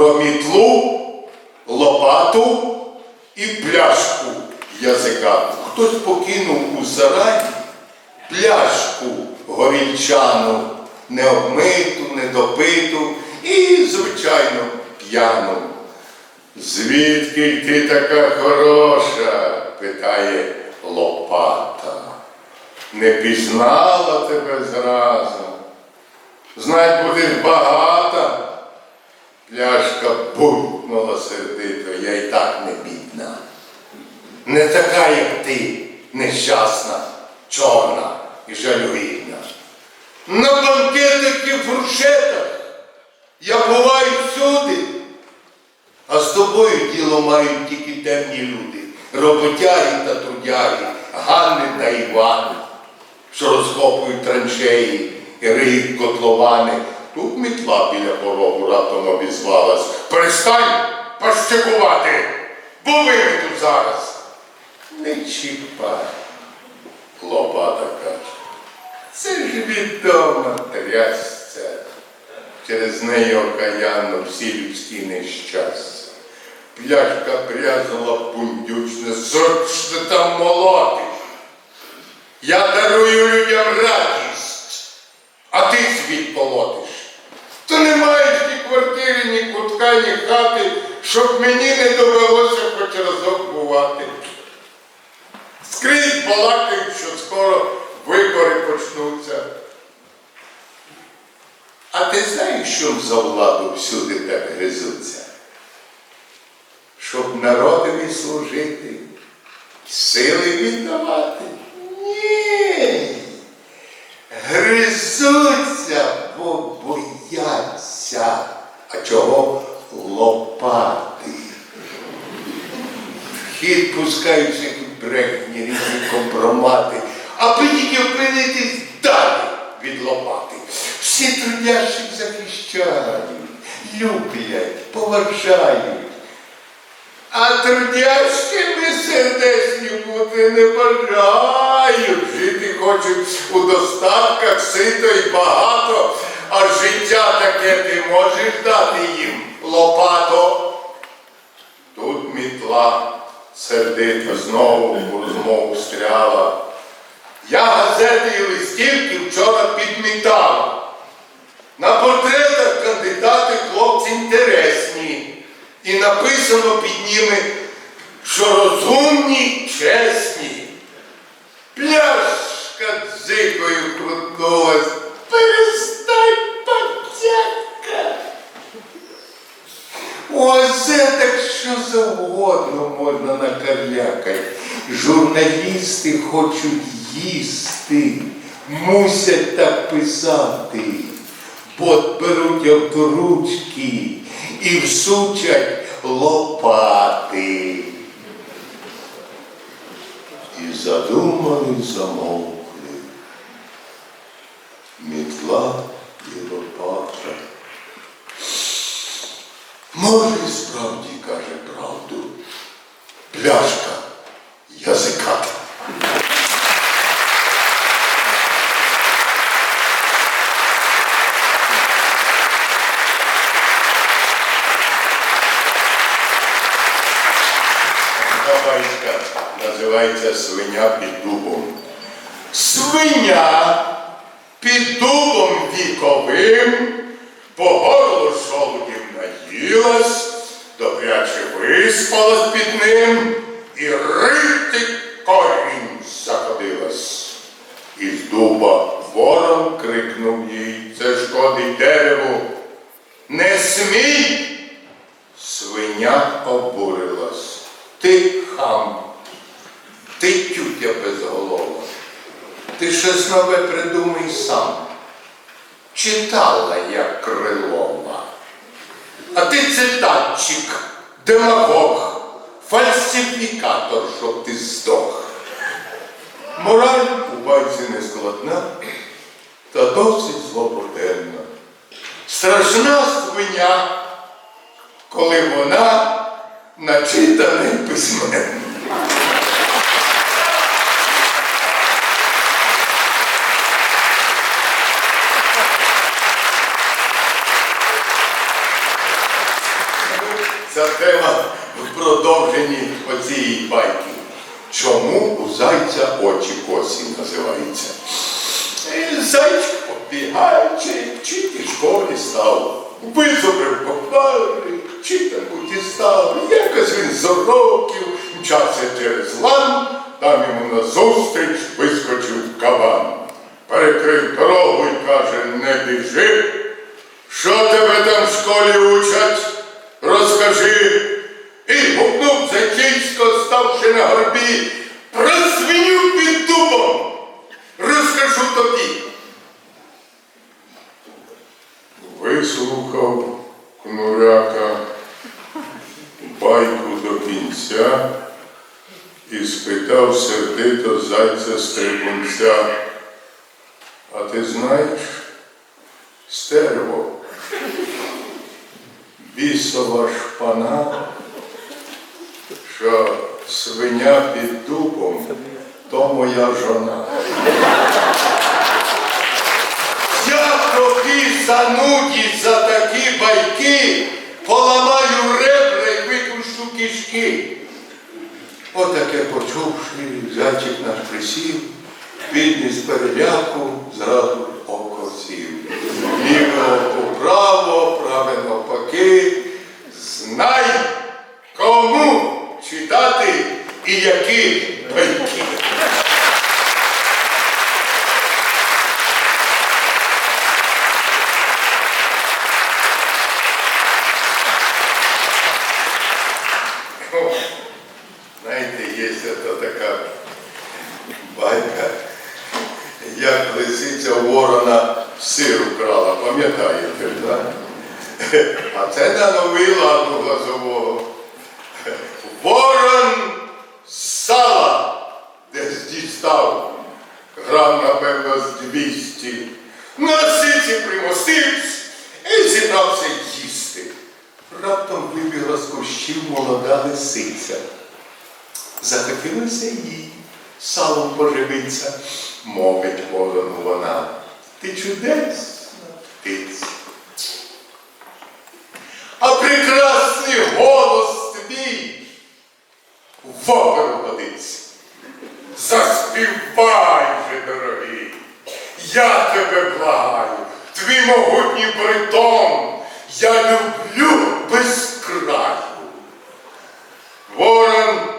про мітлу, лопату і пляшку язика. Хтось покинув у сараї пляшку горільчану, необмиту, недопиту і, звичайно, п'яну. Звідки ти така хороша? питає Лопата. Не пізнала тебе зразу. Знать будеш багата. Пляшка булькнула сердито, я й так не бідна. Не така, як ти, нещасна, чорна і жалюгідна. На банкетах і фуршетах я буваю всюди. А з тобою діло мають тільки темні люди, роботяги та трудяги, Ганни та Івани, що розкопують траншеї і риють котловани. Тут мітла біля порогу раптом обізвалась. Перестань пащекувати, бо ви тут зараз. Не чіпай, лопата каже. Це ж відома трясця. Через неї окаянно всі людські нещастя. Пляшка брязнула бундючне, що ти там молотиш? Я дарую людям радість, а ти світ полотиш. То не маєш ні квартири, ні кутка, ні хати, щоб мені не довелося хоч разок бувати. Скрізь балакають, що скоро вибори почнуться. А ти знаєш, що за владу всюди так гризуться? Щоб народові служити, сили віддавати? Ні. Гризуться, бо. Чого лопати? Хід пускають всякі брехні, різні компромати, аби тільки опинитись далі від лопати. Всі трудящих захищають, люблять, поважають. А трудящими сердечні бути не бажають. Жити хочуть у достатках сито і багато, а життя таке ти можеш дати їм лопато. Тут мітла сердито знову в розмову стряла. Я газети і листівки вчора підмітав. На портретах кандидати хлопці інтересні. І написано під ними, що розумні, чесні. Пляшка дзикою крутнулась. Перестань, Оце так що завгодно можна накарлякати. Журналісти хочуть їсти, мусять так писати, бо беруть авторучки і всучать лопати. І задумали, замовкли. Мітла і лопата. Може, і справді каже правду. Пляшка язика. Така називається свиня під дубом. Свиня під дубом віковим, по горлу жолудів наїлась, добряче виспалась під ним і рити корінь заходилась. Із дуба ворон крикнув їй, це шкодить дереву. Не смій! Свиня обурилась. Ти хам, ти тютя безголова. Ти щось нове придумай сам. Читала я Крилова. А ти цитатчик, демагог, фальсифікатор, щоб ти здох. Мораль у байці не складна, та досить злопотенна. Страшна свиня, коли вона начитаний письменник. ця тема в продовженні оцієї байки. Чому у зайця очі косі називаються? І Зайчик побігаючи, вчити в школі став. Визубрив попали, вчитель став. Якось він з уроків мчався через лан, там йому назустріч вискочив кабан. Перекрив дорогу і каже, не біжи. Що тебе там в школі учать? Розкажи. І гукнув Зайчисько, ставши на горбі, про свиню під дубом. Розкажу тобі. Вислухав кнуряка байку до кінця і спитав сердито зайця стрибунця. А ти знаєш, стерво, бісова шпана, що свиня під дубом, то моя жона. Я тобі зануді за такі байки поламаю ребра і випущу кишки. Отаке почувши, зайчик наш присів, підніс переляку зразу око сів. Ліве право, праве навпаки. Знай, кому читати і які байки. О, Знаєте, є це така байка, як лисиця ворона сир украла, пам'ятаєте, так? А це на новий лад глазового. Ворон сала десь дістав. Грам, напевно, з 200. На сиці примостився і зібрався їсти. Раптом вибігла з кущів молода лисиця. Захотілося їй салом поживиться, мовить ворону вона. Ти чудесна птиця. А прекрасний голос твій в оперу годиться. Заспівай же, дорогий, я тебе благаю, твій могутній баритон, я люблю без краю. Ворон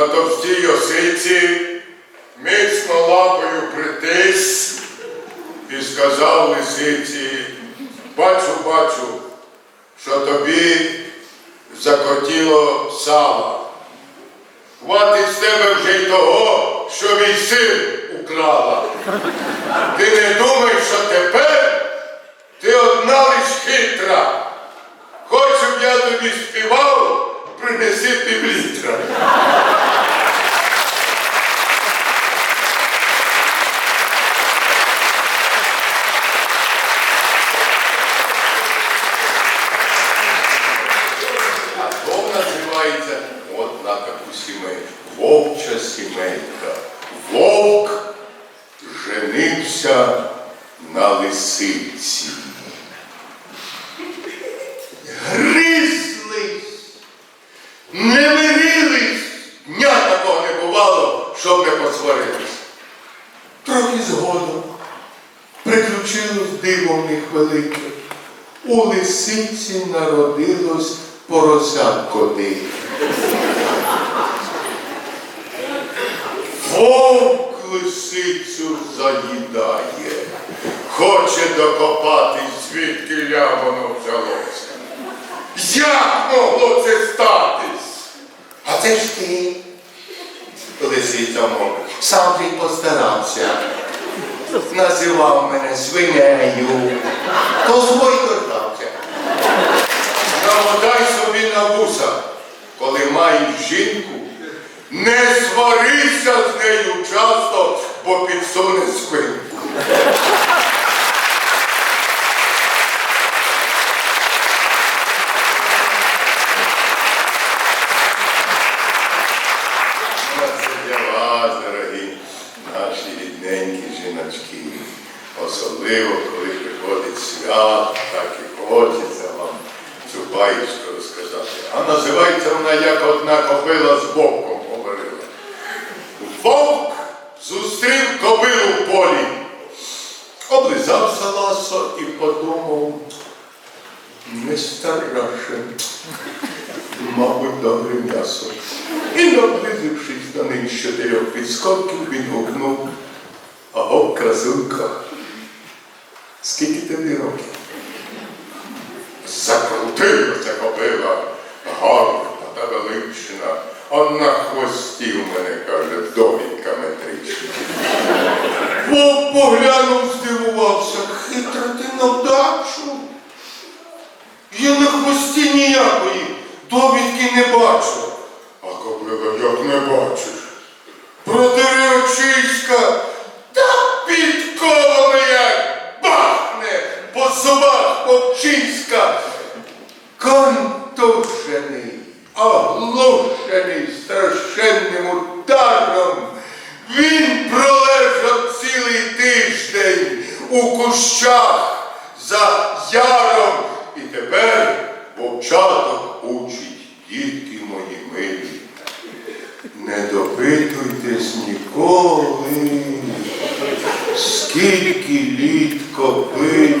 на товстій осиці, міцно лапою притис і сказав лисиці, бачу, бачу, що тобі закотіло сала. Хватить з тебе вже й того, що мій син украла. Ти не думай, що тепер ти одна лиш хитра. Хоч щоб я тобі співав, принеси півлітра. А то називається от на таку сімейку. Вовча сімейка. Вовк женився на лисиці. Гризлись, не мирились, дня такого не бувало, щоб не посварились. Трохи згодом приключилось диво в них велике. У лисиці народилось поросятко дике. Вовк лисицю заїдає, хоче докопатись, звідки воно взялося. Як могло це статись? А це ж ти, лисиця мовить, сам ти постарався. Називав мене свинею, то свой торгався. Намотай собі на вуса, коли маєш жінку, не сварися з нею часто, бо підсуне спинку. Наші жіночки. Особливо, коли приходить свято, так і хочеться вам цю баєчку розказати. А називається вона як одна кобила з вовком говорила. Вовк зустрів кобилу в полі. Облизався ласо і подумав, не стараше, мабуть, добре м'ясо. І наблизившись до них з чотирьох підскоків, він гукнув, аго, красунка, скільки тобі років? Закрутилася кобила, гарна та велична, а на хвості у мене, каже, довідка метрична. Вовк поглянув, здивувався, хитра ти на вдачу. Я на хвості ніякої довідки не бачу. А кобила як не бачиш? Продери очиська, та підковано як бахне по зубах попчиська. Контужений, оглушений страшенним ударом. Він пролежав цілий тиждень у кущах за яром. І тепер вовчаток учить, дітки мої милі. Не допитуйтесь ніколи, скільки літ копилі